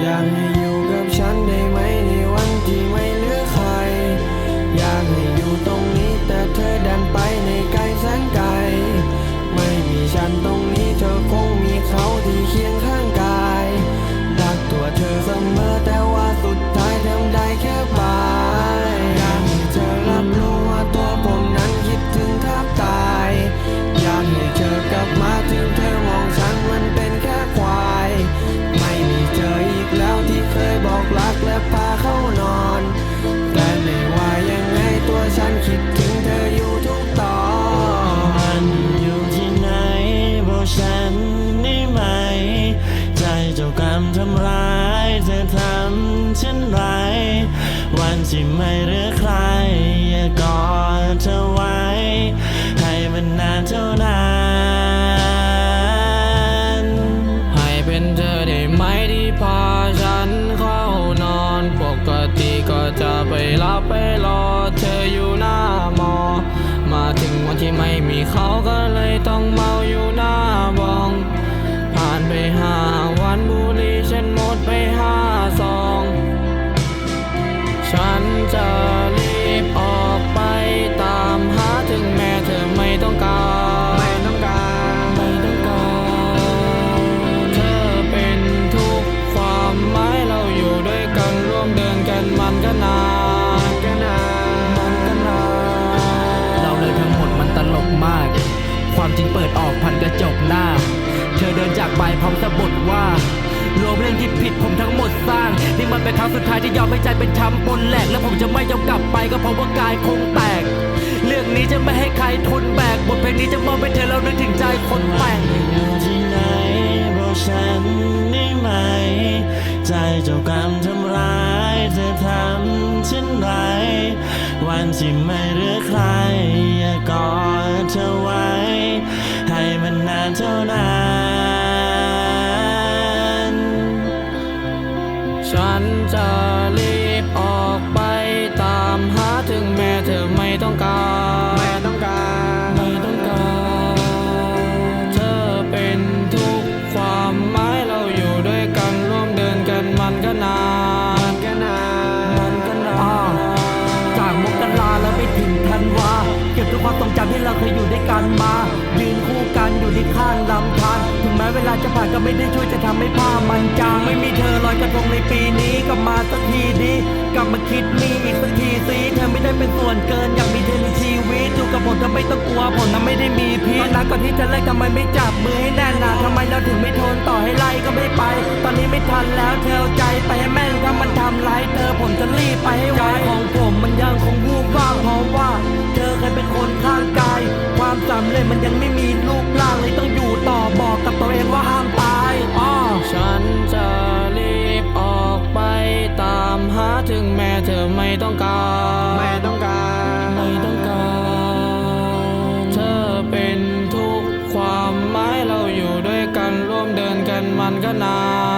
อยากให้อยู่กับฉันได้ไหมในวันที่ไม่ ไม่เหลือใครอย่ากอดเธอไว้ ให้มันนานเท่านานให้เป็นเธอได้ไหมที่พาฉันเข้านอนปกติก็จะไปรับไปรอเธออยู่หน้ามอ มาถึงวันที่ไม่มีเขาก็เลยต้องเมาอยู่หน้า ความจริงเปิดออกผ่านกระจกหน้า เธอเดินจากไปพร้อมสะบทว่ารวมเรื่องที่ผิดผมทั้งหมดสร้าง นี่มันเป็นครั้งสุดท้ายที่ยอมให้ใจเป็นช้ำปนแหลก และผมจะไม่ยอมกลับไปก็เพราะว่ากายคงแตก เรื่องนี้จะไม่ให้ใครทนแบก บทเพลงนี้จะมอบให้เธอแล้วนึกถึงใจคนแต่งอยู่ที่ไหนบอกฉันได้ไหม ใจเจ้ากรรมทำร้ายเธอทำฉันไร วันที่ไม่เหลือใครอย่ากอดเธอไว้ ให้มันนานเท่านานฉันจะรีบออกไปตามหาถึงแม้เธอไม่ต้องการไม่ต้องการไม่ต้องการ เธอเป็นทุกความหมายเราอยู่ด้วยกันร่วมเดินกันมันก็นานมันก็นานมันก็นานจากมกราแล้วไปถึงธันวาเก็บทุกความทรงจำที่เราเคยอยู่ด้วยกันมายืน กันอยู่ที่ข้างลำธารถึงแม้เวลาจะผ่านก็ไม่ได้ช่วยจะทำให้ผ้ามันจาง ไม่มีเธอลอยกระทงในปีนี้ก็มาสักทีดีกลับมาคิดมีอีกสักทีสิเธอไม่ได้เป็นส่วนเกินอยากมีเธอในชีวิตอยู่กับผมเธอไม่ต้องกลัวผมนั้นไม่ได้มีพิษตอนนั้นก่อนที่จะเลิกทำไมไม่จับมือให้แน่นล่ะทำไมเราถึงไม่ทนต่อให้ไล่ก็ไม่ไป ตอนนี้ไม่ทันแล้วเธอใจไปให้แม่งถ้ามันทำร้ายเธอผมจะรีบไปให้ไวของ หาถึงแม้เธอไม่ต้องการไม่ต้องการไม่ต้องการ เธอเป็นทุกความหมายเราอยู่ด้วยกันร่วมเดินกันมันก็นานมันก็นาน